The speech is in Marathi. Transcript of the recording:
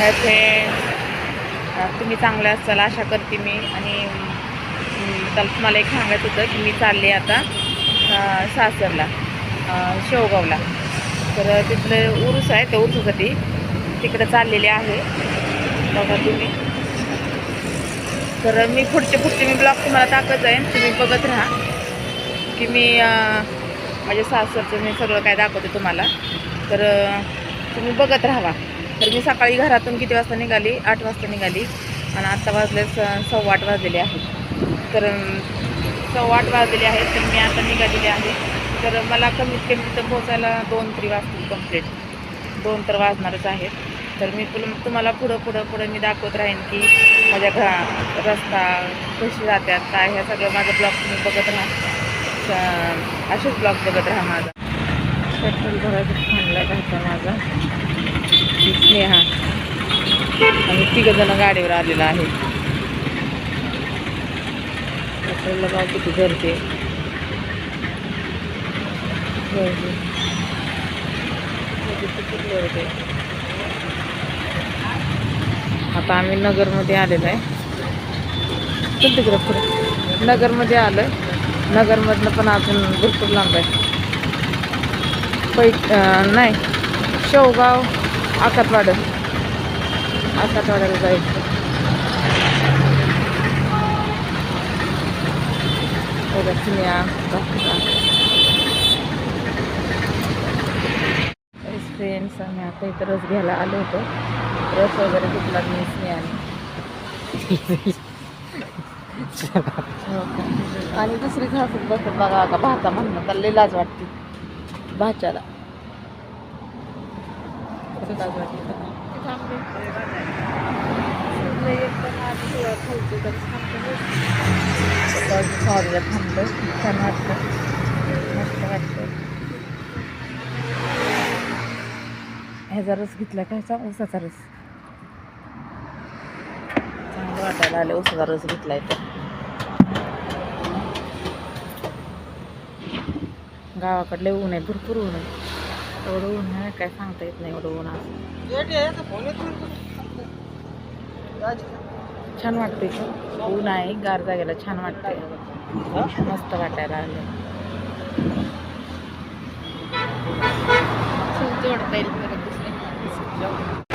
ह्याचे तुम्ही चांगले असाल आशा करते मी. आणि अं, तर तुम्हाला एक सांगायचं होतं की मी चालले आता सासरला शेवगावला. तर तिथलं उरूस आहे त्या उरूसासाठी तिकडं चाललेले आहे. बघा तुम्ही. तर मी पुढचे पुढचे मी ब्लॉग तुम्हाला टाकत जाईन. तुम्ही बघत राहा. की मी माझ्या सासरचं मी सगळं काय दाखवते तुम्हाला. तर तुम्ही बघत राहा तर मी सकाळी घरातून किती वाजता निघाली? आठ वाजता निघाली. आणि आत्ता वाजले स- सव्वा आठ वाजलेले आहेत तर सव्वा आठ वाजलेले आहेत तर मी आता निघालेले आहे. तर मला कमीत कमी तिथं पोचायला दोन तरी वाजतील कंप्लीट दोन तर वाजणारच आहेत. तर मी पुल तुम्हाला पुढं पुढं पुढं मी दाखवत राहीन की माझ्या घरा रस्ता कशी जात्यात काय ह्या सगळं माझं ब्लॉग तुम्ही बघत राहा. असेच ब्लॉग बघत राहा माझा. पेट्रोल भरायचं थांबला घरचा माझा. ही स्नेहा. आणि तिघं जण गाडीवर आलेला आहे. पेट्रोलला भाव किती धरते किती आता आम्ही नगरमध्ये आलेलो आहे. पण तिकडं फिर नगरमध्ये आलं आहे नगरमधनं पण अजून भरपूर लांब आहे. पै नाही. शेवगाव. आकातवाड. आकातवाड्याला जायचं. बघा चिन्या फ्रेंड्स आम्ही आता इथं रस घ्यायला आलो होतो. रस वगैरे घेतला मी स्नेहाने आणि दुसरी हसत बसत बघा का भाचा म्हणणं तर लई लाज वाटते. भाच्याला शिवाय खायचं तर थांबतो. सॉरीला थांबलो छान वाटतं मस्त वाटतं ह्याचा रस घेतला काय चा ऊसाचा रस. चांगलं वाटायला आलं ऊसाचा रस घेतलाय तर गावाकडले ऊन आहे भरपूर ऊन आहे. एवढं ऊन आहे काय सांगता येत नाही एवढं ऊन असं छान वाटते ऊन आहे गार जागेला छान वाटते मस्त वाटायला आलं जोडता येईल परत दुसरे